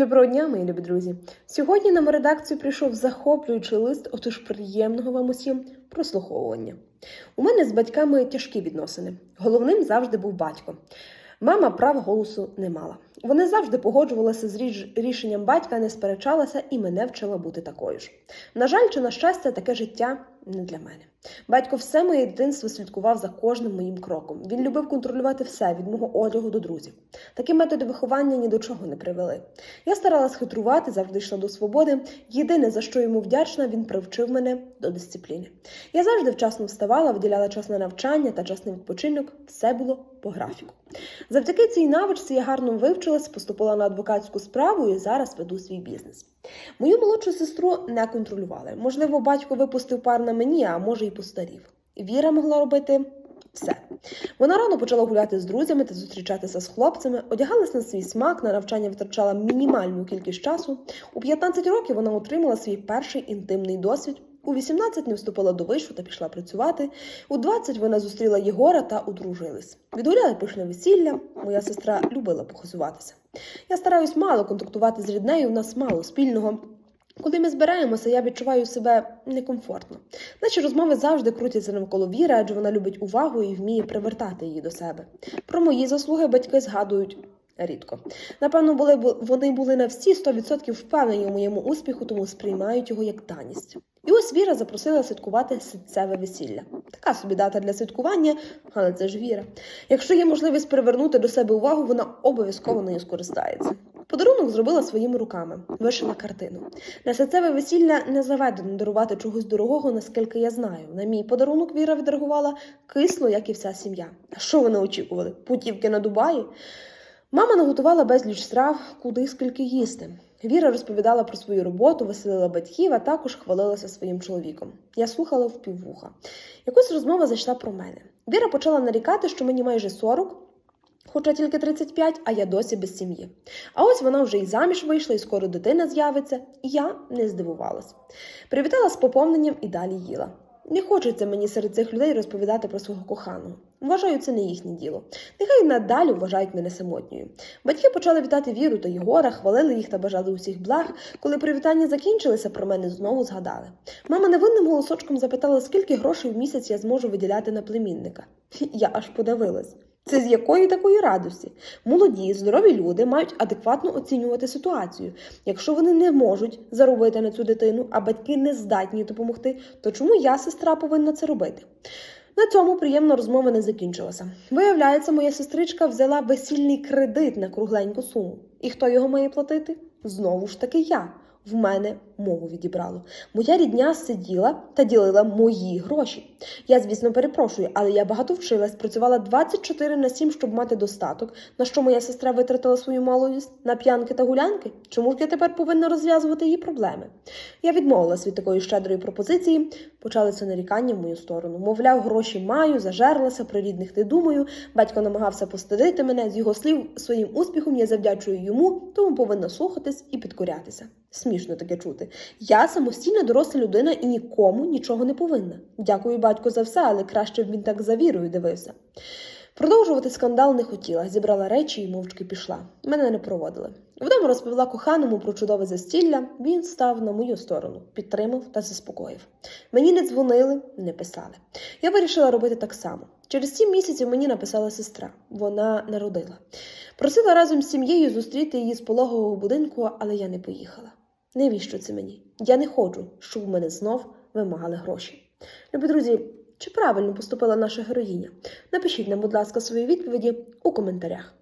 Доброго дня, мої любі друзі. Сьогодні нам у редакцію прийшов захоплюючий лист, отож приємного вам усім прослуховування. У мене з батьками тяжкі відносини. Головним завжди був батько. Мама прав голосу не мала. Вони завжди погоджувалися з рішенням батька, не сперечалася і мене вчила бути такою ж. На жаль, чи на щастя, таке життя не для мене. Батько все моє дитинство слідкував за кожним моїм кроком. Він любив контролювати все від мого одягу до друзів. Такі методи виховання ні до чого не привели. Я старалась хитрувати, завжди йшла до свободи. Єдине, за що йому вдячна, він привчив мене до дисципліни. Я завжди вчасно вставала, виділяла час на навчання та час на відпочинок. Все було по графіку. Завдяки цій навичці я гарно вивчилась, поступила на адвокатську справу і зараз веду свій бізнес. Мою молодшу сестру не контролювали. Можливо, батько випустив пар на мені, а може й постарів. Віра могла робити все. Вона рано почала гуляти з друзями та зустрічатися з хлопцями, одягалась на свій смак, на навчання витрачала мінімальну кількість часу. У 15 років вона отримала свій перший інтимний досвід. У 18 не вступила до вишу та пішла працювати. У 20 вона зустріла Єгора та одружились. Відгуляли пишне весілля. Моя сестра любила похизуватися. Я стараюсь мало контактувати з ріднею, у нас мало спільного. Коли ми збираємося, я відчуваю себе некомфортно. Наші розмови завжди крутяться навколо віри, адже вона любить увагу і вміє привертати її до себе. Про мої заслуги батьки згадують рідко. Напевно, були бу- вони були на всі 100% впевнені у моєму успіху, тому сприймають його як даність. І ось Віра запросила святкувати ситцеве весілля. Така собі дата для святкування, але це ж віра. Якщо є можливість привернути до себе увагу, вона обов'язково нею скористається. Подарунок зробила своїми руками, вишила картину. На ситцеве весілля не заведено дарувати чогось дорогого, наскільки я знаю. На мій подарунок Віра відреагувала кисло, як і вся сім'я. А що вони очікували? Путівки на Дубаї? Мама наготувала безліч страв, куди скільки їсти. Віра розповідала про свою роботу, веселила батьків, а також хвалилася своїм чоловіком. Я слухала впіввуха. Якось розмова зайшла про мене. Віра почала нарікати, що мені майже 40, хоча тільки 35, а я досі без сім'ї. А ось вона вже і заміж вийшла, і скоро дитина з'явиться, і я не здивувалась. Привітала з поповненням і далі їла. Не хочеться мені серед цих людей розповідати про свого коханого. Вважаю, це не їхнє діло. Нехай надалі вважають мене самотньою. Батьки почали вітати Віру та Єгора, хвалили їх та бажали усіх благ. Коли привітання закінчилися, про мене знову згадали. Мама невинним голосочком запитала, скільки грошей в місяць я зможу виділяти на племінника. Я аж подивилась. Це з якої такої радості? Молоді, здорові люди мають адекватно оцінювати ситуацію. Якщо вони не можуть заробити на цю дитину, а батьки не здатні допомогти, то чому я, сестра, повинна це робити? На цьому приємна розмова не закінчилася. Виявляється, моя сестричка взяла весільний кредит на кругленьку суму. І хто його має платити? Знову ж таки я. В мене мову відібрало. Моя рідня сиділа та ділила мої гроші. Я, звісно, перепрошую, але я багато вчилась, працювала 24 на 7, щоб мати достаток. На що моя сестра витратила свою молодість? На п'янки та гулянки? Чому ж я тепер повинна розв'язувати її проблеми? Я відмовилась від такої щедрої пропозиції. Почалися нарікання в мою сторону. Мовляв, гроші маю, зажерлася, про рідних не думаю. Батько намагався постидити мене. З його слів, своїм успіхом я завдячую йому, тому повинна слухатись і підкорятися. Смішно таке чути. Я самостійна доросла людина і нікому нічого не повинна. Дякую батько за все, але краще б він так за вірою дивився. Продовжувати скандал не хотіла, зібрала речі і мовчки пішла. Мене не проводили. Вдома розповіла коханому про чудове застілля. Він став на мою сторону, підтримав та заспокоїв. Мені не дзвонили, не писали. Я вирішила робити так само. Через сім місяців мені написала сестра. Вона народила. Просила разом з сім'єю зустріти її з пологового будинку, але я не поїхала. Навіщо це мені? Я не хочу, щоб у мене знов вимагали гроші. Любі друзі, чи правильно поступила наша героїня? Напишіть нам, будь ласка, свої відповіді у коментарях.